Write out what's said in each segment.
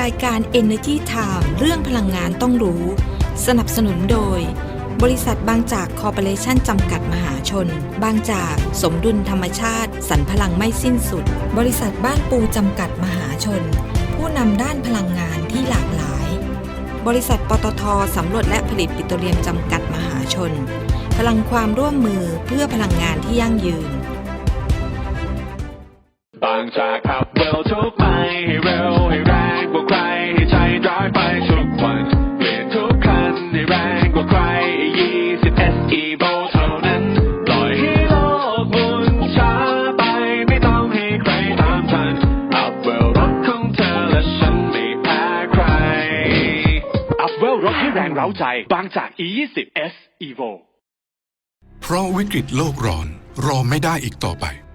รายการ Energy Time เรื่องพลังงานต้องรู้ สนับสนุนโดย บริษัทบางจากคอร์ปอเรชั่นจำกัดมหาชน บางจากสมดุลธรรมชาติ สรรพลังไม่สิ้นสุด บริษัทบ้านปูจำกัดมหาชน ผู้นำด้านพลังงานที่หลากหลาย บริษัทปตทสำรวจและผลิตปิโตรเลียมจำกัดมหาชน พลังความร่วมมือเพื่อพลังงานที่ยั่งยืน บางจากขับเร็วทุกไปให้เร็วให้แรงกว่ อีโบเท่านั้น ปล่อยให้โลกหมุนช้าไปไม่ต้องให้ใครตามทัน อัพเวลรถของเธอและฉันไม่แพ้ใคร อัพเวลรถให้แรงเร้าใจ บางจาก E20 S Evo เพราะวิกฤตโลกร้อนรอไม่ได้อีกต่อไป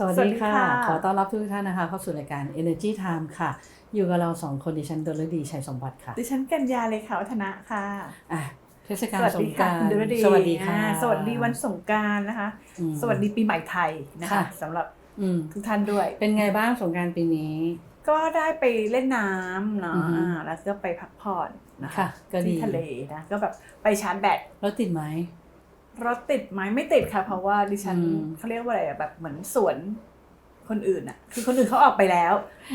สวัสสวัสดีดีค่ะค่ะ ขอต้อนรับทุกท่านนะคะเข้าสู่รายการ Energy Time ค่ะ อยู่กับเราสองคนดิฉันดลดีชัยสมบัติค่ะ ดิฉันกัญญาเลยค่ะวัฒนะค่ะอะเทศกาลสวัสสดีงกค่ะรารคุณดุลดีสวัสดีค่ะอ่าสวัสดีวันสงกรารนะคะอืมสวัสดีปีใหม่ไทยนะคะค่ะสำหรับอืมทุกท่านด้วย เป็นไงบ้างสงกรารปีนี้ ก็ได้ไปเล่นน้ำเนาะอือฮึอ่าแล้วก็ไปพักผ่อนนะคะค่ะก็ดีที่ทะเลนะก็แบบไปชาร์จแบตแล้วติดไหม รถติดไหมไม่ติดค่ะ เพราะว่าดิฉันอืมเขาเรียกว่าอะไรอะแบบเหมือนสวนคนอื่นอะคือคนอื่นเขาออกไปแล้ว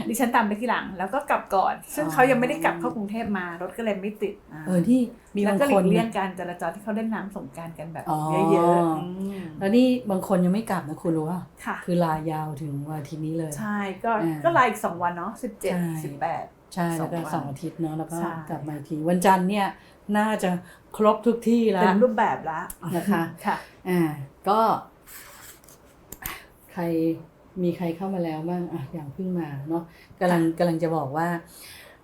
ดิฉันตามไปที่หลัง แล้วก็กลับก่อน ซึ่งเขายังไม่ได้กลับเข้ากรุงเทพมารถก็เลยไม่ติดอ่าเออที่มีแล้วบางก็หคลีนกเลี่ยงนะการจราจรที่เขาเล่นน้ำสงกรารกันแบบอ๋อเยอะๆอืมแล้วนี่บางคนยังไม่กลับนะคุณรู้ว่าค่ะคือลายาวถึงวันอาทิตย์นี้เลย ใช่ก็อ่าก็ลาอีกสองวันเนาะสิบเจ็ดใช่สิบแปดใช่แล้วก็สองวันสองอาทิตย์เนาะแล้วก็ใช่กลับมาอีกทีวันจันทร์เนี่ย น่าจะครบทุกที่แล้วเต็มรูปแบบละนะคะค่ะอ่าก็ใครมีใครเข้ามาแล้วบ้างอะอย่างเพิ่งมาเนาะกำลังกำลังจะบอกว่า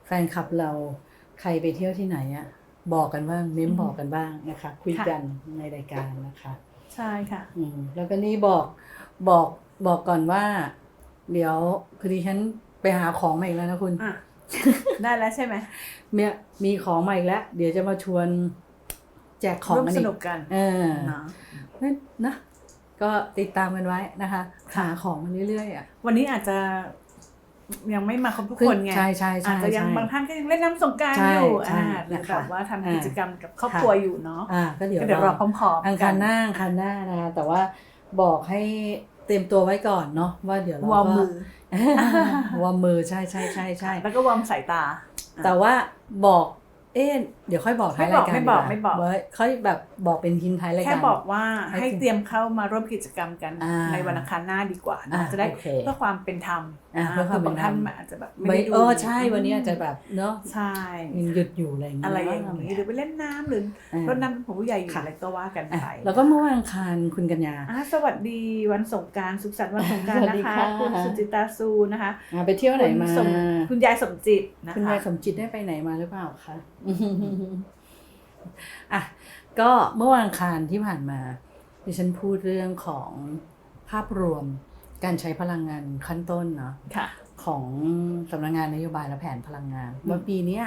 แฟนคลับเราใครไปเที่ยวที่ไหนอะบอกกันบ้างเม้มบอกกันบ้างนะคะ คุยกันในรายการนะคะ ใช่ค่ะอืมแล้วก็นี่บอกบอกบอกก่อนว่า เดี๋ยวคือดิฉันไปหาของมาอีกแล้วนะคุณอะ ได้แล้วใช่ไหมเนี่ยมีของมาอีกแล้ว เดี๋ยวจะมาชวนแจกของร่วมกันสอีกนุกกัน เออเนาะนั่นนะ ก็ติดตามกันไว้นะคะค่ะหาของมาเรื่อยๆอะวันนี้อาจจะยังไม่มาครบทุกคนไงใช่ใช่ใช่อาจจะยังใช่บางท่านก็ยังเล่นน้ำสงกรารใช่อยู่ใช่อ่าหรือนะคะแบบว่าทำอ่ากิจกรรมกับครอบครัวอยู่เนาะอ่าก็เดี๋ยวก็เดี๋ยวรอพร้อมๆอังคารหน้าอังคารหน้านะคะแต่ว่าบอกให้เตรียมตัวไว้ก่อนเนาะว่าเดี๋ยวเราวอร์มก็มือ วอร์มมือใช่ใช่ใช่ใช่แล้วก็วอร์มสายตา แต่ว่าบอก เอ๊ะ เดี๋ยวค่อยบอกท้ายรายการไม่บอกดีว่าไม่บอกไว้ค่อยแบบบอกเป็นทิ้งท้ายรายการแค่บอกว่าให้ให้เตรียมเข้ามาร่วมกิจกรรมกันอ่าในวันอังคารหน้าดีกว่าอ่านะจะได้โอเคเพื่อความเป็นธรรมอ่าเพื่อความเป็นธรรมบางท่านอาจจะแบบไม่ไม่ได้ดูเออใช่วันนี้อาจจะแบบเนาะใช่ยังหยุดอยู่อะไรอย่างเงี้ยอะไรอย่างนี้หรือไปเล่นน้ำหรืออ่ารดน้ำเป็นของผู้ใหญ่อยู่ค่ะอะไรก็ว่ากันอะไปแล้วก็เมื่อวันอังคารคุณกัญญาอะสวัสดีวันสงกรารสุขสันต์วันสงกรารสวัสนะดีคะค่ะคุณสุจิตาซูนะคะอ่าไปเที่ยวไหนมาคุณสคุณยายสมจิตนะคะคุณยายสมจิตได้ไปไหนมาหรือเปล่าคะอะก็เมื่อวันอังคารที่ผ่านมาดิฉันพูดเรื่องของภาพรวมการใช้พลังงานขั้นต้นเนาะค่ะของสำนักงานนโยบายและแผนพลังงานอืมว่าปีเนี้ย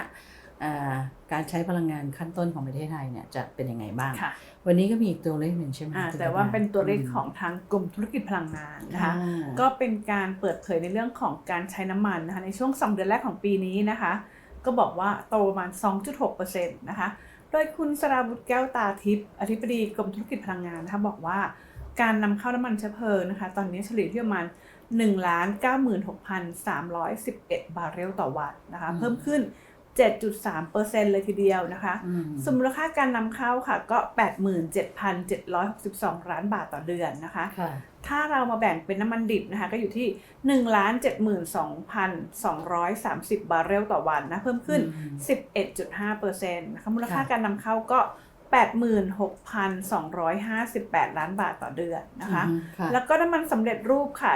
อ่าการใช้พลังงานขั้นต้นของประเทศไทยเนี่ยจะเป็นยังไงบ้างค่ะวันนี้ก็มีอีกตัวเลขหนึ่งใช่ไหมอ่าคุณแต่ว่ากัญญเป็นตัวเลขของทางกรมธุรกิจพลังงานนะคะอ่าก็เป็นการเปิดเผยในเรื่องของการใช้น้ำมันนะคะในช่วง2เดือนแรกของปีนี้นะคะ ก็บอกว่าโตประมาณ 2.6%นะคะ โดยคุณสราวุธแก้วตาทิพย์อธิบดีกรมธุรกิจพลังงานนะคะบอกว่าการนำเข้าน้ำมันเชื้อเพลิงนะคะ ตอนนี้เฉลี่ยที่ประมาณ1 96,311 บาร์เรลต่อวันนะคะ เพิ่มขึ้น 7.3%เลยทีเดียวนะคะอืมสมมูลค่าการนำเข้าค่ะก็ 87,762 ล้านบาทต่อเดือนนะคะค่ะถ้าเรามาแบ่งเป็นน้ำมันดิบนะคะก็อยู่ที่ 1,72,230 บาร์เรลต่อวันนะเพิ่มขึ้นอืม11.5%นะคะมูลค่าค่ะการนำเข้าก็ 86,258 ล้านบาทต่อเดือนนะคะอืมค่ะแล้วก็น้ำมันสำเร็จรูปค่ะ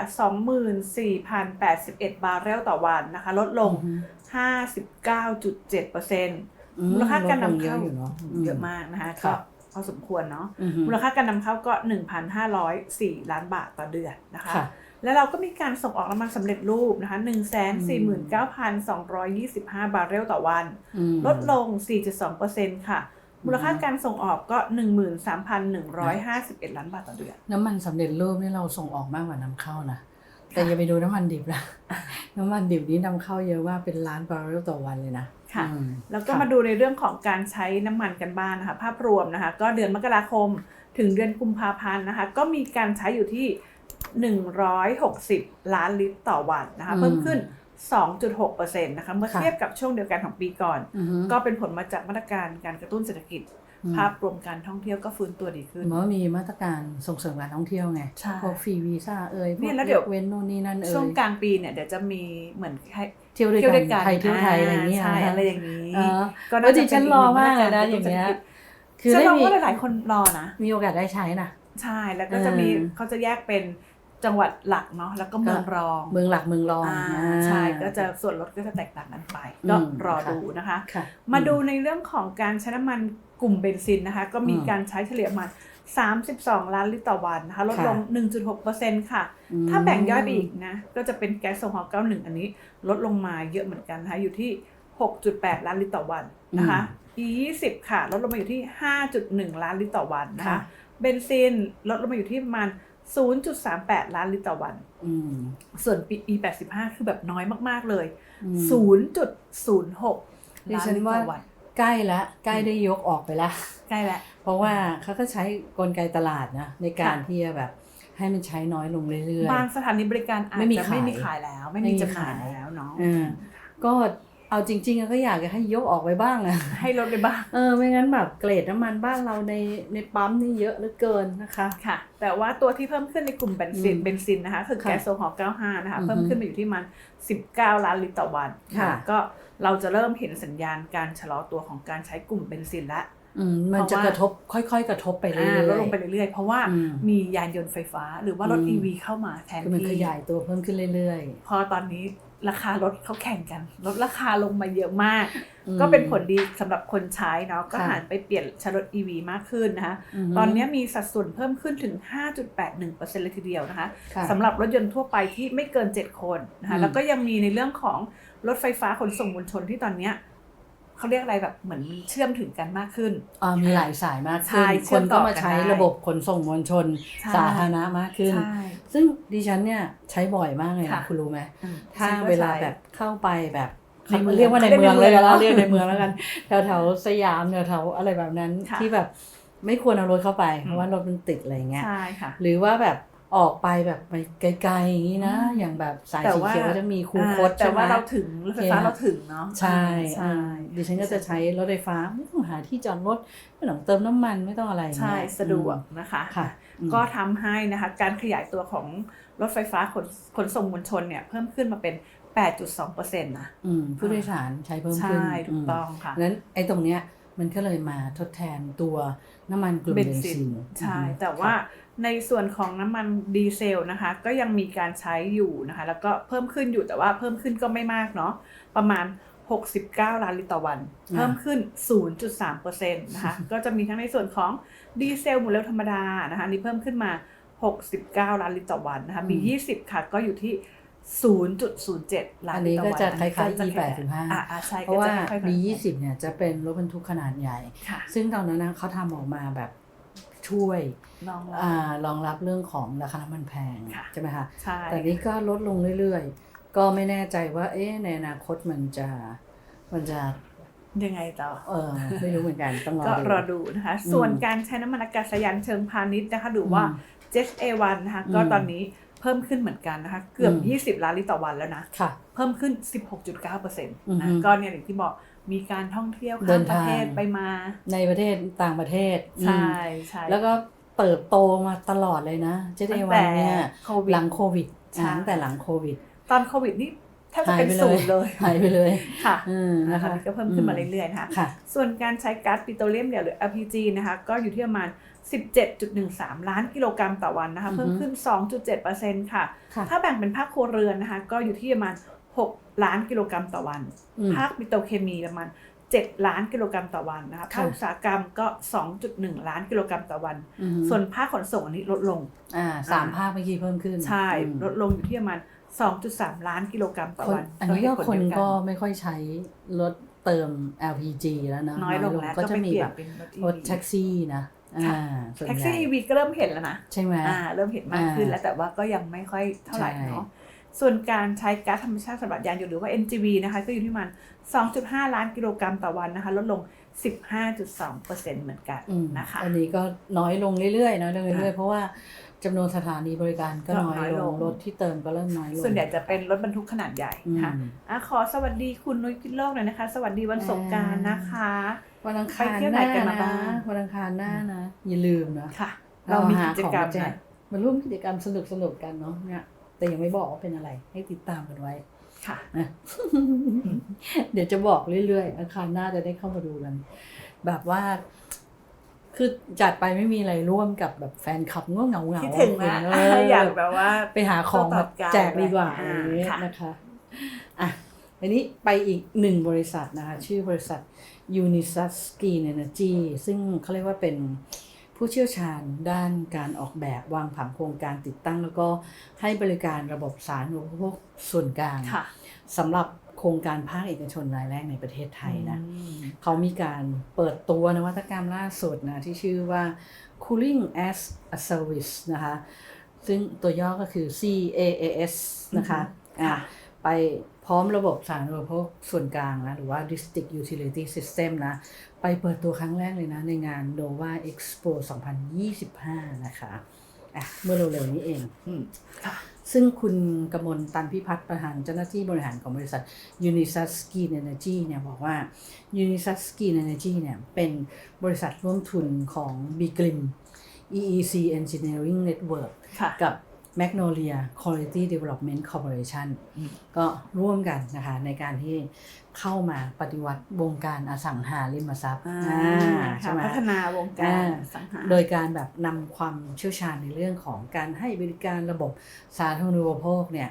24,081 บาร์เรลต่อวันนะคะ ลดลงอืม 59.7%มูลค่าการนำเข้าลดลงเยอะอยู่เนอะเยอะมากนะคะครัก็บพอสมควรเนาะอือฮึมูลค่าการนำเข้าก็ 1,504 ล้านบาทต่อเดือนนะคะค่ะแล้วเราก็มีการส่งออกน้ำมันสำเร็จรูปนะคะ149,225 บาร์เรลต่อวันอืมลดลง 4.2%ค่ะ มูลค่าการส่งออกก็ 13,151 ล้านบาทต่อเดือน น้ำมันสำเร็จรูปนี่เราส่งออกมากกว่านำเข้านะ แต่อย่าไปดูน้ำมันดิบนะน้ำมันดิบนี้นำเข้าเยอะมากเป็นล้านบาร์เรลต่อวันเลยนะค่ะอืมแล้วก็ค่ะมาดูในเรื่องของการใช้น้ำมันกันบ้างนะคะ ภาพรวมนะคะ ก็เดือนมกราคมถึงเดือนกุมภาพันธ์นะคะ ก็มีการใช้อยู่ที่ 160 ล้านลิตรต่อวันนะคะ เพิ่มขึ้น 2.6%นะคะเมื่อค่ะเทียบกับช่วงเดียวกันของปีก่อนอือฮึก็เป็นผลมาจากมาตรการการกระตุ้นเศรษฐกิจอืม ภาพรวมการท่องเที่ยวก็ฟื้นตัวดีขึ้นเหมือนว่ามีมาตรการส่งเสริมการท่องเที่ยวไงใช่พวกฟรีวีซ่าเอ่ยพเนี่วยกแล้วเดี๋ยวเว้นโน่นนี่นั่นเอ่ยช่วงกลางปีเนี่ยเดี๋ยวจะมีเหมือนให้เที่ยวด้วยเที่ยวด้กัวนยกันไทยเที่ยวไทยอะไรอย่างเงี้ยใช่นอะไรอย่างนี้เออก็ก็น่าจะดิฉันเป็นรออีกหนึ่งมากเลยนะมาตรการอย่างเงี้ยคืคืออฉันได้มองมีว่าหลายๆคนรอนะมีโอกาสได้ใช้นะใช่แล้วก็จะมีเออเขาจะแยกเป็น จังหวัดหลักเนาะแล้วก็เมืองรอง เมืองหลักเมืองรองอ่าอ่าใช่ก็จะส่วนลดก็จะแตกต่างกันไปก็อืมรอค่ะดูนะคะค่ะมาดูในเรื่องของการใช้น้ำมันกลุ่มเบนซินนะคะ ก็มีอืมการใช้เฉลี่ยประมาณ32 ล้านลิตรต่อวันนะคะ ลดลง 1.6%ค่ะอืมถ้าแบ่งย่อยไปอีกนะ ก็จะเป็นแก๊สโซฮอล์91 อันนี้ ลดลงมาเยอะเหมือนกันนะคะอยู่ที่ 6.8 ล้านลิตรต่อวันนะคะ E20 ค่ะ ลดลงมาอยู่ที่ 5.1 ล้านลิตรต่อวันนะคะค่ะเบนซินลดลงมาอยู่ที่ประมาณ 0.38 ล้านลิตรต่อวันอืมส่วน E85 คือแบบน้อยมาก ๆ เลยอืม0.06ดิล้านฉันลิตรว่าต่อวัน ใกล้ละ ใกล้ได้ยกออกไปละ ใกล้แล้วเพราะว่าเขาก็ใช้กลไกตลาดนะ ในการค่ะที่จะแบบให้มันใช้น้อยลงเรื่อยบางสถานีบริการอาจไม่มีจะขายไม่มีขายแล้ว ไม่ไม่มีมีจำหน่ายขายแล้วเนาะๆอ่าก็ เอาจริงๆก็อยากจะให้ยกออกไปบ้างอะให้ลดไปบ้าง เออไม่งั้นแบบเกรดน้ำมันบ้านเราในในปั๊มนี่เยอะเหลือเกินนะคะ ค่ะ แต่ว่าตัวที่เพิ่มขึ้นในกลุ่มเบนซินอืมเบนซินนะคะคือค่ะแก๊สโซฮอล์95 นะคะอือฮึเพิ่มขึ้นมาอยู่ที่มัน 19 ล้านลิตรต่อวันค่ะ ก็เราจะเริ่มเห็นสัญญาณการชะลอตัวของการใช้กลุ่มเบนซินแล้วอืมมันจะเพราะว่ากระทบค่อยๆ กระทบไปเรื่อ่าอยๆลดลงไปเรื่อยๆ เพราะว่าอืมมียานยนต์ไฟฟ้า หรือว่ารถอืม EV เข้ามาแทนคือมันขที่ยายตัวเพิ่มขึ้นเรื่อยพอตอนนี้ ราคารถเขาแข่งกันลดราคาลงมาเยอะมากอืมก็เป็นผลดีสำหรับคนใช้เนาะก็ค่ะหันไปเปลี่ยนใช้รถ EV มากขึ้นนะคะอือฮึตอนนี้มีสัดส่วนเพิ่มขึ้นถึง 5.81%เลยทีเดียวนะคะค่ะสำหรับรถยนต์ทั่วไปที่ไม่เกิน 7 คนนะอืคะมแล้วก็ยังมีในเรื่องของรถไฟฟ้าขนส่งมวลชนที่ตอนเนี้ย เขาเรียกอะไรแบบเหมือนเชื่อมถึงกันมากขึ้นอ่ามีหลายสายมากใช่ขึ้นเชื่คอมนต่ก็อมากันใช้ได้ระบบขนส่งมวลชนใช่สาธารณะมากขึ้นใช่ซึ่งดิฉันเนี่ยใช้บ่อยมากเลยค่ะนะคุณรู้ไหมอืมถ้าฉันก็เวลาใช้แบบเข้าไปแบบในเมืองเรียกว่าในเรียกเมืองในเลยเมืองแล้วเนอะเรียกในเมืองแล้วกันแถวแถวๆสยามแถวแถวๆอะไรแบบนั้นค่ะที่แบบไม่ควรเอารถเข้าไปอืมเพราะว่ารถมันติดอะไรเงี้ยใช่ค่ะหรือว่าแบบ ออกไปแบบไปไกลๆอย่างนี้นะอืมอย่างแบบสายแต่สีว่าเขียวก็จะมีคูคตอ่าแต่ใช่ไหมว่าเราถึงรถไฟฟ้าโอเคเราถึงเนาะใช่ใช่อ่าดิฉันก็จะใช้รถไฟฟ้าไม่ต้องหาที่จอดรถไม่ต้องเติมน้ำมันไม่ต้องอะไรอย่างใช่เงี้ยสะดวกนะคะค่ะอืมก็ทำให้นะคะการขยายตัวของรถไฟฟ้าขนขนส่งมวลชนเนี่ยเพิ่มขึ้นมาเป็น 8.2%นะอืมผู้โดยสารใช้เพิ่มขึ้นใช่ถูกต้องค่ะนั้นไอ้ตรงเนี้ยมันก็เลยมาทดแทนตัวน้ำมันกลุ่มเบนซินใช่อืมแต่ว่าค่ะ ในส่วนของน้ำมันดีเซลนะคะ ก็ยังมีการใช้อยู่นะคะ แล้วก็เพิ่มขึ้นอยู่แต่ว่าเพิ่มขึ้นก็ไม่มากเนาะประมาณ 69 ล้านลิตรต่อวันอ่าเพิ่มขึ้น 0.3%นะคะ ก็จะมีทั้งในส่วนของดีเซลหมุนเร็วธรรมดานะคะอันนี้เพิ่มขึ้นมา 69 ล้านลิตรต่อวันนะคะ มี 20 ค่ะก็อยู่ที่ 0.07 ล้านอันลินี้ตรต่อก็วันจะคล้ายก็ๆจะ E แค่8 5อ่าอ่าใช่เพราะว่าก็จค่อยๆ B 2 0 เนี่ยจะเป็นรถบรรทุกขนาดใหญ่ค่ะซึ่งตอนนั้นนะเขาทำออกมาแบบ ช่วยน้องเราอ่ารองรับเรื่องของราคาน้ำมันแพงค่ะใช่ไหมคะใช่แต่นี้ก็ลดลงเรื่อยๆ ก็ไม่แน่ใจว่า เอ๊ะในอนาคตมันจะมันจะยังไงต่อ เออไม่รู้เหมือนกันต้องรอก็ดูรอดูนะคะอืมส่วนการใช้น้ำมันอากาศยานเชิงพาณิชย์นะคะหรือว่าอืม Jet A1 นะคะก็อืมตอนนี้เพิ่มขึ้นเหมือนกันนะคะ เกือบอืม20 ล้านลิตรต่อวันแล้วนะค่ะเพิ่มขึ้น 16.9%นอือฮึะก็เนี่ยอย่างที่บอก มีการท่องเที่ยวเดิข้ามนประทางเทศไปมา ในประเทศต่างประเทศใช่อืมใช่แล้วก็เติบโตมาตลอดเลยนะเจเดตั้งวัแต่นเนี่ยโควิดหลังโควิดใช่อ่าตั้งแต่หลังโควิด ตอนโควิดนี่แทบจะเป็นหายไปเลยศูนย์เลยหายไปเลยค่ะอืมนะนะคะคะก็เพิ่มขึ้นมาเรื่อยๆนะคะค่ะส่วนการใช้ก๊าซปิโตรเลียมเหลวหรือ LPG นะคะก็อยู่ที่ประมาณ 17.13 ล้านกิโลกรัมต่อวันนะคะอือฮึเพิ่มขึ้น 2.7%ค่ะค่ะ ถ้าแบ่งเป็นภาคครัวเรือนนะคะก็อยู่ที่ประมาณ6 ล้านกิโลกรัมต่อวันอืมภาคปิโตรเคมีประมาณ7 ล้านกิโลกรัมต่อวันนะคะค่ะภาคอุตสาหกรรมก็ 2.1 ล้านกิโลกรัมต่อวันอือฮึส่วนภาคขนส่งอันนี้ลดลงอ่าสามภาคเมื่อกี้เพิ่มขึ้น ใช่อืมลดลงอยู่ที่ประมาณ 2.3 ล้านกิโลกรัมต่อคนวัน อันนี้ก็โดยเหตุผลคนเดียวก็ไม่ค่อยใช้รถเติม LPG แล้วนะน้อยลงแล้วก็ก็จะไปมีเปลี่ยแบนบเป็นรถรถแท็กซี่นะอ่าค่ะส่วนแท็กใหญ่ซี่ EV ก็เริ่มเห็นแล้วนะ ใช่ไหมอ่าเริ่มเห็นมากขึ้นอ่าแล้วแต่ว่าก็ยังไม่ค่อยเท่าไหร่ใช่เนาะ ส่วนการใช้ก๊าซธรรมชาติสำหรับยานยนต์หรือว่า NGV นะคะก็อยู่ที่ประมาณ2.5 ล้านกิโลกรัมต่อวันนะคะ ลดลง 15.2%เหมือนกันอืมนะคะอันนี้ก็น้อยลงเรื่อยๆน้อยลงเรื่อยๆค่ะเพราะว่าจำนวนสถานีบริการก็ก็น้อยน้อยลลงงรถที่เติมก็เริ่มน้อยลง ส่วนใหญ่จะเป็นรถบรรทุกขนาดใหญ่อืมค่ะอะขอสวัสดีคุณนุ้ยพิษโลกหน่อยนะคะ สวัสดีวันสงกรารนะคะ วันอังคารไปเที่ยวหไหนน้ากันมานะบ้างวันอังคารหน้านะอย่าลืมนะค่ะเรามีกิจกรรมหาของาแจนะมาร่วมกิจกรรมสนุกสนุกๆกันเนาะเนี่ย แต่ยังไม่บอกว่าเป็นอะไร ให้ติดตามกันไว้ ค่ะ นะ เดี๋ยวจะบอกเรื่อยๆอังคารหน้าจะได้เข้ามาดูกัน แบบว่า คือจัดไปไม่มีอะไรร่วมกับแบบแฟนคลับง่วงเหงาเหงาคิดถึงนะเอออยากแบบว่า ไปหาของมาแจกดีกว่าอ่าอย่างเงี้ยค่ะนะคะอะอันนี้ไปอีกหนึ่งบริษัทนะคะ ชื่อบริษัท Unisys Green Energy ซึ่งเขาเรียกว่าเป็น ผู้เชี่ยวชาญด้านการออกแบบวางผังโครงการติดตั้ง แล้วก็ให้บริการระบบสาธารณูปโภคส่วนกลางค่ะสำหรับโครงการภาคเอกชนรายแรกในประเทศไทยนะอืมเขามีการเปิดตัวนวัตกรรมล่าสุดนะที่ชื่อว่า Cooling as a Service นะคะซึ่งตัวย่อก็คือ CAAS นะคะอือฮึอะค่ะไป พร้อมระบบสาธารณูปโภคส่วนกลางนะหรือว่า District Utility System นะ ไปเปิดตัวครั้งแรกเลยนะ ในงาน Nova Expo 2025 นะคะอะเมื่อเร็วๆนี้เองอืมค่ะซึ่งคุณกมลตันพิพัฒน์ประธานเจ้าหน้าที่บริหารของบริษัท Unisys Green Energy เนี่ยบอกว่า Unisys Green Energy เนี่ยเป็นบริษัทร่วมทุนของ b g l i m EEC Engineering Network ค่ะกับ Magnolia Quality Development Corporation อืมก็ร่วมกันนะคะในการที่เข้ามาปฏิวัติวงการอสังหาริมทรัพย์อ่าอ่าใช่ค่ะไหมพัฒนาวงการอ่าสังหาโดยการแบบนำความเชี่ยวชาญในเรื่องของการให้บริการระบบสาธารณูปโภคเนี่ย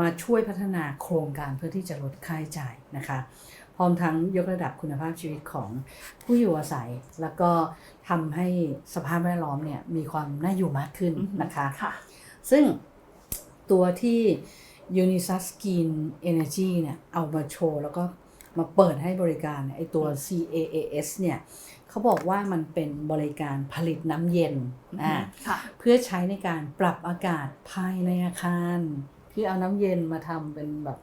มาช่วยพัฒนาโครงการเพื่อที่จะลดค่าใช้จ่ายนะคะพร้อมทั้งยกระดับคุณภาพชีวิตของผู้อยู่อาศัย แล้วก็ทำให้สภาพแวดล้อมเนี่ยมีความน่าอยู่มากขึ้นอือฮึนะคะค่ะ ซึ่งตัวที่ Unisys Green Energy เนี่ยเอามาโชว์แล้วก็มาเปิดให้บริการเนี่ยไอตัว CAAS เนี่ยเขาบอกว่ามันเป็นบริการผลิตน้ำเย็นอ่าค่ะเพื่อใช้ในการปรับอากาศภายในอาคาร คือเอาน้ำเย็นมาทำเป็นแบบ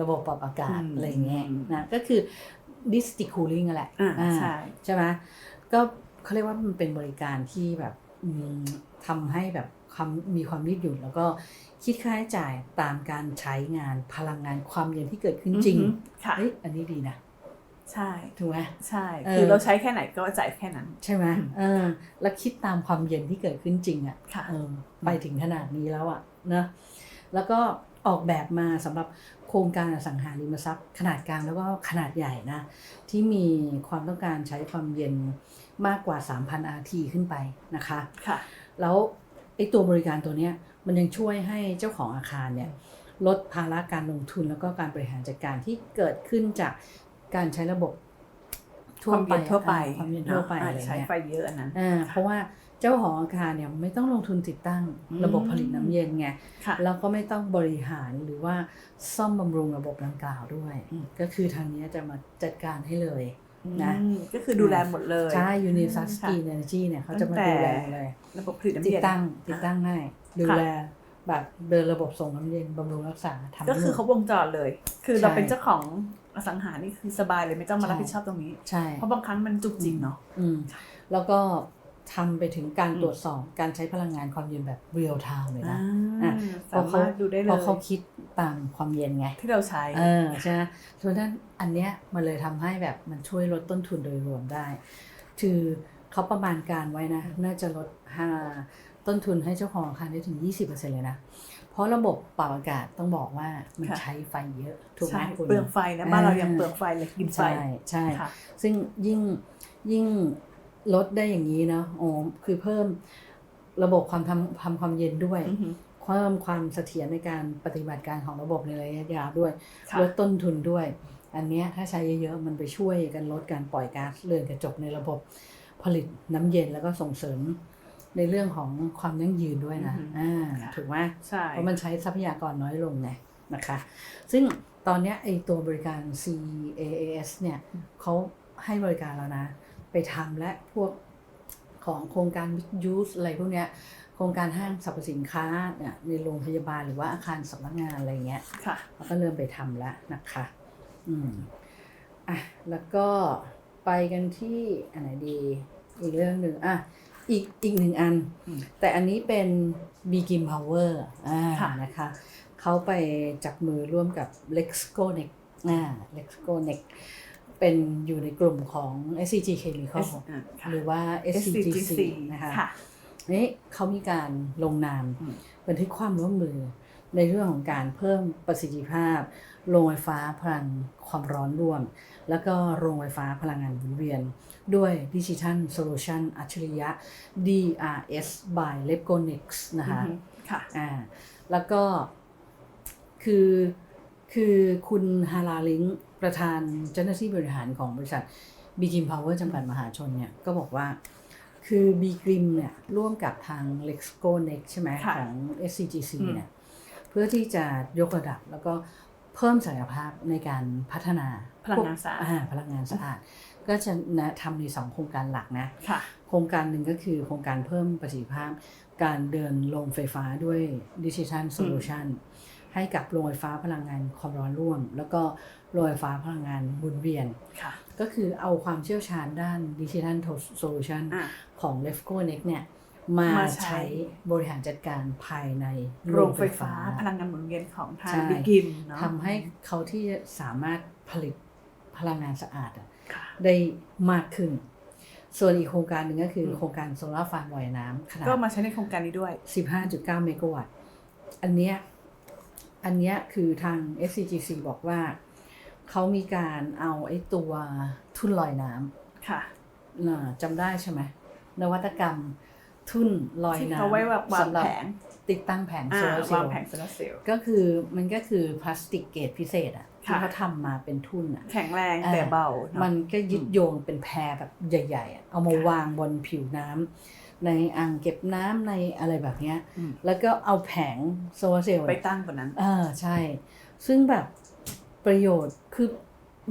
ระบบปรับอากาศอืมอะไรเงี้ยนะก็คือ district cooling อะแหละอ่าอ่าใช่ใช่ไหมก็เขาเรียกว่ามันเป็นบริการที่แบบอืมทำให้แบบ ความมีความยืดหยุ่น แล้วก็คิดค่าใช้จ่ายตามการใช้งานพลังงานความเย็นที่เกิดขึ้นจริงอือฮึค่ะเฮ้ยอันนี้ดีนะใช่ถูกไหมใช่เออคือเราใช้แค่ไหนก็จ่ายแค่นั้น ใช่ไหมอืมเออ แล้วคิดตามความเย็นที่เกิดขึ้นจริงอะ่ะค่ะเออไปถึงขนาดนี้แล้วอะ่ะนะแล้วก็ออกแบบมาสำหรับโครงการอสังหาริมทรัพย์ ขนาดกลางแล้วก็ขนาดใหญ่นะที่มีความต้องการใช้ความเย็นมากกว่า 3,000 RT ขึ้นไปนะคะค่ะแล้ว ไอ้ตัวบริการตัวเนี้ยมันยังช่วยให้เจ้าของอาคารเนี่ยลดภาระการลงทุนแล้วก็การบริหารจัดการที่เกิดขึ้นจากการใช้ระบบความเย็นทั่วไปอ่าความเย็นทั่วไปเนอะอะไรใช้เงี้ยไฟเยอะอันนั้นอ่าเพราะว่าเจ้าของอาคารเนี่ยไม่ต้องลงทุนติดตั้งอืมระบบผลิตน้ำเย็นไงค่ะแล้วก็ไม่ต้องบริหารหรือว่าซ่อมบำรุงระบบดังกล่าวด้วยอืมก็คือทางเนี้ยจะมาจัดการให้เลย นะอืมก็คือดูแลหมดเลยใช่ Unisys ค่ะ Green Energy เนี่ยเขาจะมาตั้งแต่ดูแลเลยระบบผลิตน้ำติดเย็นตั้งติดตั้งให้ดูค่ะแลแบบเดินระบบส่งน้ำเย็นบำรุงรักษาทำก็คือให้หมดเขาวงจรเลย คือใช่เราเป็นเจ้าของอสังหานี่คือสบายเลยไม่ต้องมาใช่รับผิดชอบตรงนี้ใช่เพราะบางครั้งมันจุกจิกเนาะอืมแล้วก็ ทำไปถึงการอืมตรวจสอบการใช้พลังงานความเย็นแบบเรียลไทม์เลยนะอ่าอะสามารถดูได้เลเพราะยเขาคิดตามความเย็นไง ที่เราใช้เออใช่ไหมส่วนด้านอันเนี้ยมันเลยทำให้แบบมันช่วยลดต้นทุนโดยรวมได้ คือเขาประมาณการไว้นะ น่าจะลดห้าต้นทุนให้เจ้าของอาคารได้ถึง 20%เลยนะ เพเพราะระบบปรับอากาศต้องบอกว่ามันค่ะใช้ไฟเยอะถูกไหมใช่คุณเปลืองไฟนะบ้านเรายังเปลืองไฟเลยกินไฟใช่ใช่ค่ะซึ่งยิ่งยิ่ง ลดได้อย่างนี้เนาะโอ้คือเพิ่มระบบความทำทำความเย็นด้วยอือฮึเพิ่มความเสถียรในการปฏิบัติการของระบบในระยะยาวด้วยค่ะลดต้นทุนด้วย อันเนี้ยถ้าใช้เยอะๆ มันไปช่วยกันลดการปล่อยก๊าซเรือนกระจกในระบบผลิตน้ำเย็นแล้วก็ส่งเสริมในเรื่องของความยั่งยืนด้วยนะอือฮึอ่าค่ะถูกไหมใช่เพราะมันใช้ทรัพยากรน้อยลงไงนะคะ ซึ่งตอนเนี้ยไอตัวบริการ CAAS เนี่ยเขาให้บริการแล้วนะ ไปทำและพวกของโครงการ Mixed Use อะไรพวกเนี้ยโครงการห้างสรรพสินค้าเนี่ยในโรงพยาบาลหรือว่าอาคารสำนักงานอะไรเงี้ยค่ะเราก็เริ่มไปทำแล้วนะคะ อืมอะแล้วก็ไปกันที่อันไหนดีอีกเรื่องหนึ่งอะอีกอีกหนึ่งอันอืมแต่อันนี้เป็น b e g i m Power อ่าค่ะนะคะเขาไปจับมือร่วมกับ Lexconex อ่า Lexconex เป็นอยู่ในกลุ่มของ SCG Chemical อ่าค่ะหรือว่า SCGC นะคะค่ะนี่เขามีการลงนามอืมบันทึกความร่วมมือในเรื่องของการเพิ่มประสิทธิภาพ โรงไฟฟ้าพลังความร้อนร่วม แล้วก็โรงไฟฟ้าพลังงานหมุนเวียน ด้วยดิจิทัลโซลูชันอัจฉริยะ DRS by Lepconix นะคะอือฮึค่ะอ่าแล้วก็คือคือคุณฮาราลิง ประธานเจ้าหน้าที่บริหารของบริษัทบีกิมพาวเวอร์จำกัดมหาชนเนี่ยก็บอกว่าคือบีกริมเนี่ยร่วมกับทาง Lexco Next ใช่ไหมค่ะของ SCGC อืมเนี่ยเพื่อที่จะยกระดับแล้วก็เพิ่มศักยภาพในการพัฒนาพลังงานสะอาดพลังงานสะอาด ก็จะนะทำในสองโครงการหลักนะค่ะโครงการหนึ่งก็คือโครงการเพิ่มประสิทธิภาพ การเดินโรงไฟฟ้าด้วยดิจิทัลโซลูชันให้กับโรงไฟฟ้าพลังงานความร้อนร่วม แล้วก็ โรงไฟฟ้าพลังงานหมุนเวียนค่ะก็คือเอาความเชี่ยวชาญด้านดิจิทัลโซลูชันอะของ l e f c o n e x เนี่ยมามาใช้ใช้บริหารจัดการภายในโรงไฟฟ้าพลังงานหมุนเวียนของทางใช่บิกิมเนาะทำให้เขาที่จะสามารถผลิตพลังงานสะอาดอะค่ะได้มากขึ้น ส่วนอีกโครงการหนึ่งก็คืออมโครงการโซลาร์ฟาร์มลอยน้ำขนาดก็มาใช้ในโครงการนี้ด้วย 15.9 เมกะวัตต์ อันเนี้ยอันเนี้ยคือทาง SCGC บอกว่า เขามีการเอาไอ้ตัวทุ่นลอยน้ค่ะำน่ะจำได้ใช่ไหมนวัตกรรมทุ่นลอยที่น้ำเขาไว้แบบวางสำหรับแผงติดตั้งแผงอ่าโซลาร์เซลวางล์แผงโซลาร์เซลล์ก็คือมันก็คือพลาสติกเกรดพิเศษอะที่ค่ะเขาทำมาเป็นทุ่นอะแข็งแรงอ่าแต่เบาเนอะมันก็ยึดโยงเป็นแพรแบบใหญ่ๆอะเอามาค่ะวางบนผิวน้ำในอ่างเก็บน้ำในอะไรแบบเนี้ยอืมแล้วก็เอาแผงโซลาร์เซลล์ไปเนี่ยตั้งบนนั้นเออใช่ ซึ่งแบบประโยชน์ คือ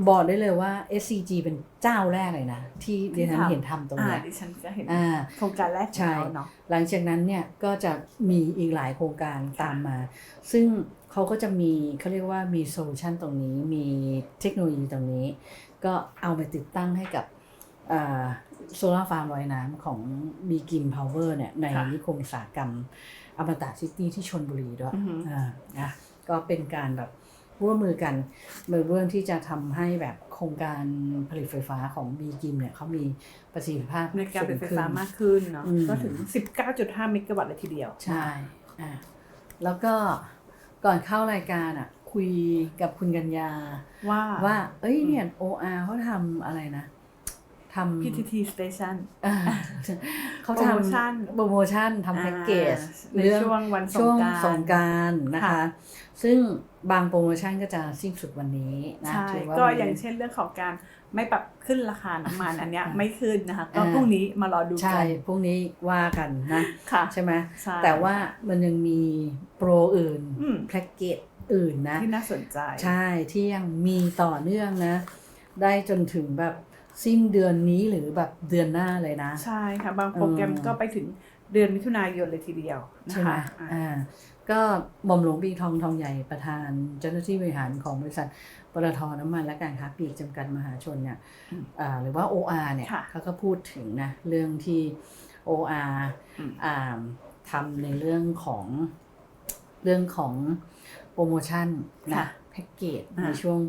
บอกได้เลยว่า SCG เป็นเจ้าแรกเลยนะ ที่ดิฉันที่ทำเห็นทำตรงอ่าเนี้ยดิฉันก็เห็นอ่าโครงการแรกของใช่เขาเนาะหลังจากนั้นเนี่ยก็จะมีอีกหลายโครงการตามมา ซึ่งเขาก็จะมีเขาเรียกว่ามีโซลูชันตรงนี้ มีเทคโนโลยีตรงนี้ ก็เอาไปติดตั้งให้กับโซลาร์ฟาร์มลอยน้ำของ b ีกิมพาวเวอร์เนี่ยในค่ะนิคมอุตสาหกรรมอมตะซิตี้ที่ชนบุรีด้วยอือหืออ่อ่านะก็เป็นการแบบ ร่วมมือกันมือเรื่องที่จะทำให้แบบโครงการผลิตไฟฟ้าของ b ีกิมเนี่ยเขามีประสิทธิภาพในการผลิตไฟสูงขึ้นฟ้ามากขึ้นเนาะอืมก็ถึง 19.5เมกะวัตต์เลยทีเดียว ใช่อะแล้วก็ก่อนเข้ารายการอะคุยกับคุณกัญญาว่าว่า เอ้ยเนี่ย OR เขาทำอะไรนะ ทำ PTT Station อ่าเขาโปรทำโมชั่นโปรโมชั่นทำแพ็กเกจในช่วงวันสงช่วงกรานต์สงกรารนะคะค่ะซึ่งบางโปรโมชั่นก็จะสิ้นสุดวันนี้นะใช่ถือว่าก็วันนี้อย่างเช่นเรื่องของการไม่ปรับขึ้นราคาน้ำมันอันเนี้ยอ่าไม่ขึ้นนะคะ ก็อ่าพรุ่งนี้มารอดูใช่กันพรุ่งนี้ว่ากันนะค่ะใช่ไหมใช่แต่ว่ามันยังมีโปรอื่นอืมแพ็กเกจอื่นนะ ที่น่าสนใจ ใช่ที่ยังมีต่อเนื่องนะ ได้จนถึงแบบ สิ้นเดือนนี้หรือแบบเดือนหน้าเลยนะ ใช่ค่ะ บางโปรแกรมอืมก็ไปถึงเดือนมิถุนายนเลยทีเดียวนะใช่ไหมคะอ่าอ่าก็หม่อมหลวงปีทองทองใหญ่ประธานเจ้าหน้าที่บริหารของบริษัทปตทน้ำมันและการค้าปลีกจำกัดมหาชนเนี่ยอ่าหรือว่า OR เนี่ยค่ะเขาก็พูดถึงนะเรื่องที่ OR อืมอ่าทำในเรื่องของเรื่องของโปรโมชั่นนะค่ะแพ็กเกจอ่าในช่วง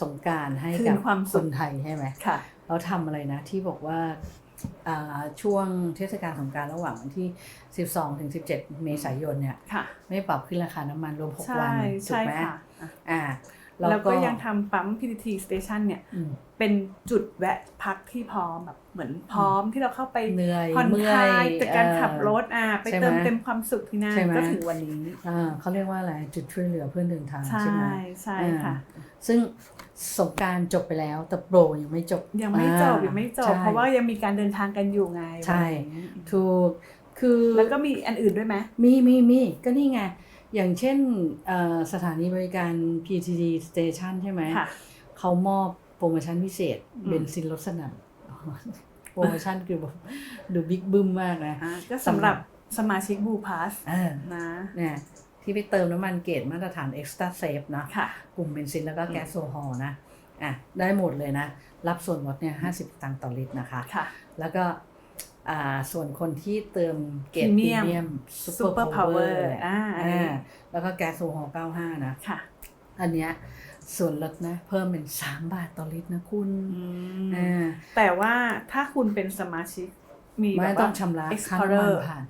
สงกรารให้คืนกับความคสุขนไทยใช่ไหมค่ะ เขาทำอะไรนะที่บอกว่าอ่าช่วงเทศกาลสงกรารระหว่างวันที่ 12ถึง17 เมษายนเนี่ยค่ะไม่ปรับขึ้นราคาน้ำมันรวม6ใช่วันถูใช่กไหมค่ะอะอ่าแล้วก็ยังทำปั๊ม PTT Station เนี่ยอืมเป็นจุดแวะพักที่พร้อมแบบเหมือนพร้อมที่เราเข้าไปเหนื่อยผ่อนเมื่คอยลายจากการเออขับรถอ่าไปใช่ไหมเติมเต็มความสุขที่นั่นใช่ไหมก็ถึงวันนี้อ่าเขาเรียกว่าอะไรจุดช่วยเหลือเพื่อนเดินทางใช่ใช่ไหมใช่ค่ะอ่าซึ่ง สงกรารจบไปแล้ว แต่โปรยังไม่จบ ยังไม่จบอ่ายังไม่จบใช่เพราะว่ายังมีการเดินทางกันอยู่ไง ใช่วันนี้ถูกคือแล้วก็มีอันอื่นด้วยไหมมีมีมีก็นี่ไง อย่างเช่นเอ่อสถานีบริการ PTT Station ใช่ไหมค่ะเขามอบโปรโมชั่นพิเศษอืมเบนซินลดสนั่นโปรโมชั่นคือแบบดูบิ๊กบึ้มมากนะอ่าก็สำหรับสมาชิกบูพาสเออนะเนี่ย ที่ไปเติมน้ำมันเกรดมาตรฐาน Extra Safe นะค่ะกลุ่มเบนซินแล้วก็อืมแก๊สโซฮอล์นะอะได้หมดเลยนะ รับส่วนลดเนี่ยห้าสิบตังค์ต่อลิตรนะคะค่ะแล้วก็อ่าส่วนคนที่เติมเกรดพรี Premium เมียม Super Super Power Power อ่าอันนี้อ่าแล้วก็แก๊สโซฮอล์95 นะค่ะ อันเนี้ยส่วนลดนะเพิ่มเป็น 3 บาทต่อลิตรนะคุณอืมอ่าแต่ว่าถ้าคุณเป็นสมาชิกมีแบไม่บต้ว่าองชำระค่า Explorer น้ำมันผ่าน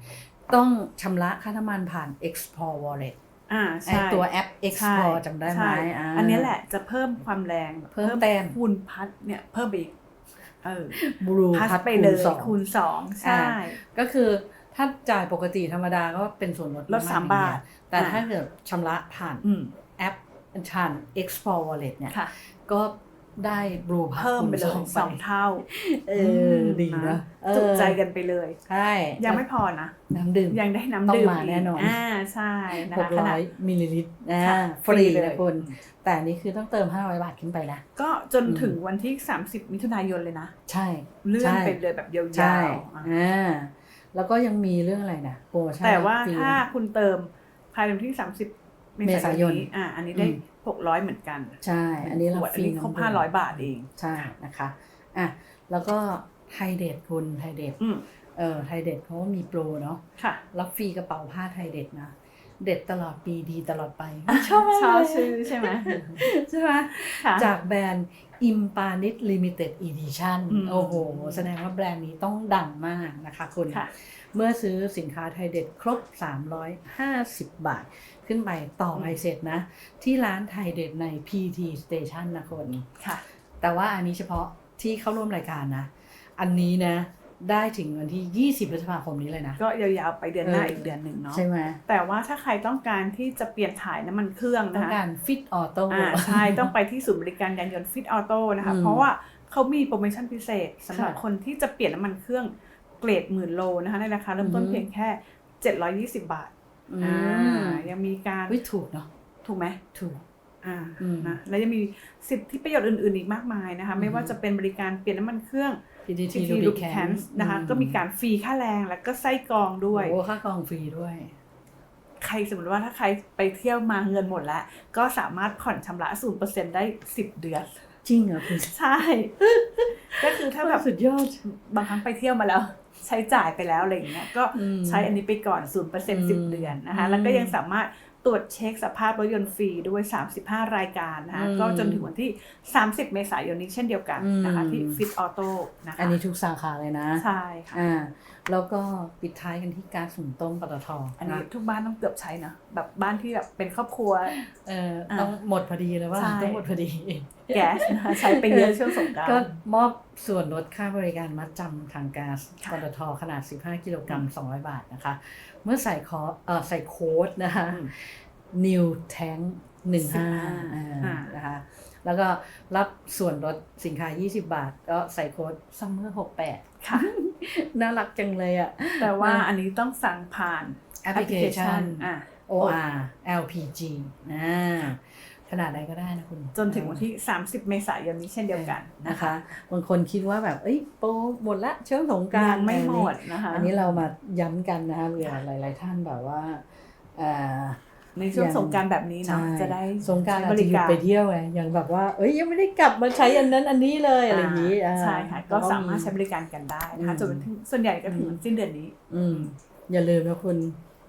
ต้องชำระค่าน้ำมันผ่าน Explore Wallet อ่าไอใช่ตัวแอปใช่ Explore จำได้ไหมใช่าอันนี้แหละจะเพิ่มความแรงเพิ่มแต้มคูณพัดเนี่ยเพิ่มไปอีกเออบลูพัดพัดไปเลยสองคูณสองใช่อ่าก็คือถ้าจ่ายปกติธรรมดาก็เป็นส่วนลดลดน้ำนสามบาท แต่อ่าถ้าเกิดชำระผ่านอืมแอปผ่าน Explore Wallet เนี่ยค่ะก็ ได้บลูพัดเพิ่มไปเลยคูณสองเท่า เออดีนะเออจุใจกันไปเลย ใช่ ยังไม่พอนะ น้ำดื่ม ยังได้น้ำต้องดื่มมาแน่นอน อ่า ใช่นะหคะกขร้นาอดยมิลลิลิตรอ่าค่ะฟรีฟรีเลยนะคุณ แต่อันนี้คือต้องเติม 500 บาทขึ้นไปนะ ก็จนถึงวันที่ 30 มิถุนายนเลยนะ ใช่ เลื่อนใช่ไปเลยแบบยาใช่วๆอะอ่าแล้วก็ยังมีเรื่องอะไรนะโปรโมชั่นแต่ว่าฟรีถ้าคุณเติมภายในวันที่ 30 เมษายนนี้อ่าอันนี้ได้อืม 600 เหมือนกัน ใช่ อันนี้เราขวดฟรีอันนี้ครบน้ำดื่ม500 บาทเอง ใช่นะคะอะแล้วก็ไทยเด็ดคุณไทยเด็ดอืมเออไทยเด็ดเขาก็มีโปรเนาะค่ะรับฟรีกระเป๋าผ้าไทยเด็ดนะ เด็ดตลอดปีดีตลอดไป ชอบชอบชื่อใช่ไหมใช่ไหมค่ะจากแบรนด์ i m p a n i t Limited Edition อืมโอ้โห แสดงว่าแบรนด์นี้ต้องดังมากนะคะคุณค่ะ เมื่อซื้อสินค้าไทยเด็ดครบ 350 บาท ขึ้นไปต่อใบเสร็จนะ ที่ร้านไทยเด็ดใน PT Station นะคุณค่ะ แต่ว่าอันนี้เฉพาะที่เข้าร่วมรายการนะ อันนี้นะได้ถึงวันที่ 20พฤษภาคมนี้เลยนะ ก็ยาวๆไปเดือนหน้าเอออีอีกเดือนหนึ่งเนาะใช่ไหมแต่ว่าถ้าใครต้องการที่จะเปลี่ยนถ่ายน้ำมันเครื่องต้อนะงคะการฟิตออโต้อ่าใช่ต้องไปที่ศูนย์บริการยานยนต์ฟิตออโต้นะคะอืมเพราะว่าเขามีโปรโมชั่นพิเศษสำหรับค่ะคนที่จะเปลี่ยนน้ำมันเครื่อง เกรดหมื่นโลนะคะในราคาเริ่มต้นอือฮึเพียงแค่ 720 บาทอือ่ามยังมีการวิถูกเนาะถูกไหมถูกอ่าอืมนะแล้วยังมีสิทธิประโยชน์อื่น ๆ อีกมากมายนะคะ ไม่ว่าอือฮึจะเป็นบริการเปลี่ยนน้ำมันเครื่อง PTT GT Lubricant Lubricant นะคะก็มีการฟรีค่าแรงแล้วก็ไส้กรองด้วยโอ้ค่ากองฟรีด้วย ใครสมมติว่าถ้าใครไปเที่ยวมาเงินหมดแล้ว ก็สามารถผ่อนชำระศูนเปอร์เซ็นได้10เดือน จริงเหรอคุณ ใช่ ก็คือถ้าแบบสุดยอด บางครั้งไปเที่ยวมาแล้ว ใช้จ่ายไปแล้วอะไรอย่างเงี้ยก็อืมใช้อันนี้ไปก่อนศูนเปอร์เซ็นอืสิบมเดือนนะคะอืมแล้วก็ยังสามารถตรวจเช็คสภาพรถยนต์ฟรีด้วย 35 รายการนะคะอืมก็จนถึงวันที่ 30 เมษายนนี้เช่นเดียวกันนะคะอืมที่ฟิตออโต้นะคะอันนี้ทุกสาขาเลยนะ ใช่ค่ะอ่า แล้วก็ปิดท้ายกันที่การสุ่มต้มปตทอันนี้นะทุกบ้านต้องเกือบใช้นะแบบบ้านที่แบบเป็นครอบครัวเอออะต้องหมดพอดีเลยว่าใช่ต้องหมดพอดีแก๊สนะคะใช้ไปเยอะช่วงสงกรานก็ต์มอบส่วนลดค่าบริการมัดจำทางก๊าซค่ะปตทขนาด 15 กิโลกรัม 200 บาทนะคะ เมื่อใส่คอเอ่อใส่โค้ดนะคะอืม New Tank 15 15อ่าอ่านะคะแล้วก็รับส่วนลดสินค้า 20 บาท ก็ใส่โค้ด Summer 68 ค่ะ น่ารักจังเลยอะ แต่ว่านะอันนี้ต้องสั่งผ่านแอปพลิเคชันอะ OR LPG อ่าขนาดใดก็ได้นะคุณ จนถึงวันที่ 30 เมษายนนี้เช่นเดียวกันนะนะคะคะบางคนคิดว่าแบบเอ้ยโปรหมดละช่วงสงกรารยังไม่หมดนะคะอันนี้เรามาย้ำกันนะคะเผื่อหลาย ๆ ท่านแบบว่าเอ่อ ในช่วงยังสงกรารแบบนี้เนาะใช่จะได้สงกรารใช้อาจบจะริหยุดการไปเที่ยวไงยังแบบว่า เอ้ยยังไม่ได้กลับมาใช้อันนั้นอันนี้เลยอะไรอย่างนี้อ่าใช่ค่ะก็แล้วสามารถใช้บริการกันได้นะคะอืมจนถึงส่วนใหญ่ก็ถึงอืมสิ้นเดือนนี้ อืมอย่าลืมนะคุณ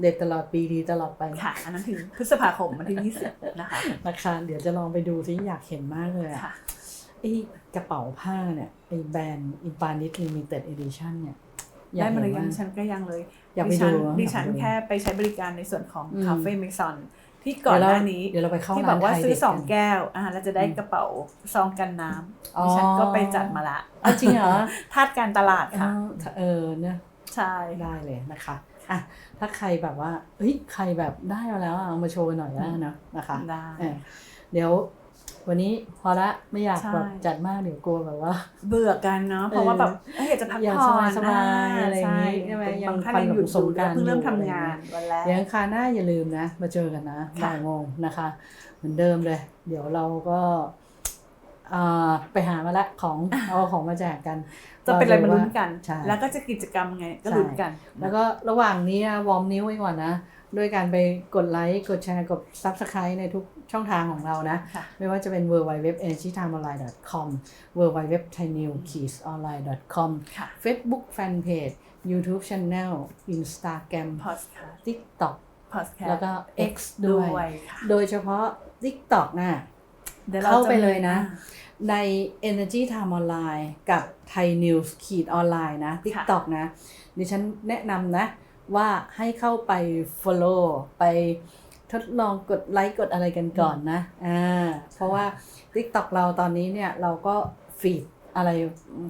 เด็กตลอดปีดีตลอดไปค่ะ อันนั้นถึงพฤษภาคมวันที่ 20 นะคะราคาเดี๋ยวจะลองไปดูซิอยากเห็นมากเลยอะค่ะไอ้กระเป๋าผ้าเนี่ยไอ้แบรนด์อินปานิสลิมิเต็ดเอดิชั่นเนี่ยอยา ได้กมาหเห็รืนอยังว่าฉันก็ยังเลยอยากไปดิฉันดูดิฉันอยากไปดูแค่ไปใช้บริการในส่วนของอืมคาเฟ่เมซอนที่ก่อนหน้านี้เดี๋ยวเราไปเข้าที่บอกว่าร้านไทยซื้อเด็ดสองกันแก้วอ่าแล้วจะได้อืมกระเป๋าซองกันน้อ๋อำดิฉันก็ไปจัดมาละเอาจริงเหรอทาสการตลาดค่ะอ๋อเออเนะใช่ได้เลยนะคะอะถ้าใครแบบว่าเฮ้ยใครแบบได้มาแล้วอะเอามาโชว์หน่อยได้นะนะคะได้เออเดี๋ยว วันนี้พอละไม่อยากใช่แบบจัดมากเดี๋ยวกลัวแบบว่า เบื่อกันเนาะเพราะว่าแบบเอ้ยอยากจะพักอยากผ่อนสบายๆอะไรอย่างงี้ใช่ใช่ไหมบางยังท่านควันยังหยุดสงกรานต์เพิ่งเริ่มอยู่ทำอะไรงานวันแรกเดี๋ยวอังคารหน้าอย่าลืมนะ มาเจอกันนะค่ะบ่ายโมงนะคะ เหมือนเดิมเลย เดี๋ยวเราก็อ่าไปหามาละของเอาของมาแจกกัน จะเป็นอะไรมาลุ้นกันใช่แล้วก็จะกิจกรรมไงก็ลุ้นกัน แล้วก็ระหว่างนี้นะวอร์มนิ้วไว้ก่อนนะ ด้วยการไปกดไลค์กดแชร์กด Subscribe ในทุก ช่องทางของเรานะค่ะไม่ว่าจะเป็น w w w e n e r g y t i m e o n l i n e c o m w w w t h a i n e w o n l i n e c o m ค่ะ Facebook Fanpage YouTube Channel Instagram พอดแคสต์ TikTok พอดแคสต์แล้วก็ X ด้วยค่ะโดยเฉพาะ TikTok น่ะดี๋ยวรเข้าจะไปเลยนะอ่าใน Energy Time Online กับ Thai News ขีดออนไลน์นะ TikTok นะ ดิฉันแนะนำนะว่าให้เข้าไป follow ไป ทดลองกดไลค์กดอะไรกันก่อนนะอ่าเพราะว่า TikTok เราตอนนี้เนี่ยเราก็ฟีดอะไร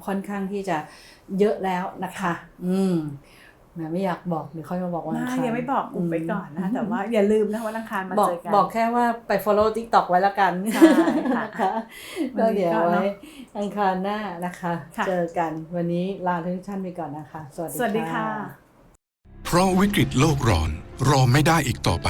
ค่อนข้างที่จะเยอะแล้วนะคะ อืมแหมไม่อยากบอกเดี๋ยวค่อยมาบอกวันอังไม่คารยังไม่บอกอุบไปก่อนนะคะแต่ว่าอย่าลืมนะวันอังคารมาบอกเจอกันบอกแค่ว่าไป follow TikTok ไว้แล้วกันใช่ค่ะนะคะวัก็นนี้เดี๋ยวก็เนอะไว้อังคารหน้านะคะค่ะเจอกันวันนี้ลาทุกท่านไปก่อนนะคะสวัสดีสวัสดีค่ะ เพราะวิกฤตโลกร้อนรอไม่ได้อีกต่อไป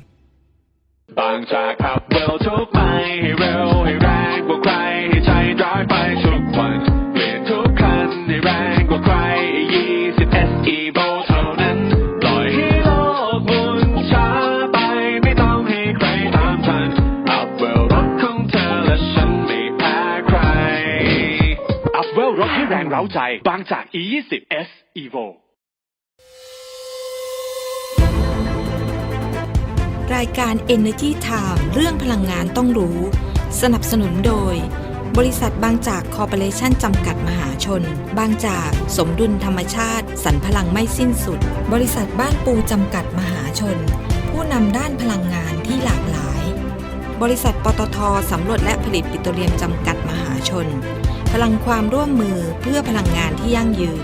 บางจากขับเร็วทุกไปให้เร็วให้แรงกว่าใครให้ใจร้ายไปทุกวันเปลี่ยนทุกคันให้แรงกว่าใคร20 SE v o เท่านั้นปล่อยให้โลกหมุนช้าไปไม่ต้องให้ใครตามทันอัพเวลรถของเธอและฉันไม่แพ้ใครอัพเวลรถให้แรงเร้าใจ บางจาก E20 ายการ Energy Time เรื่องพลังงานต้องรู้ สนับสนุนโดย บริษัทบางจากคอร์ปอเรชั่นจำกัดมหาชน บางจากสมดุลธรรมชาติสรรพลังไม่สิ้นสุด บริษัทบ้านปูจำกัดมหาชน ผู้นำด้านพลังงานที่หลากหลาย บริษัทปตทสำรวจและผลิตปิโตรเลียมจำกัดมหาชน พลังความร่วมมือเพื่อพลังงานที่ยั่งยืน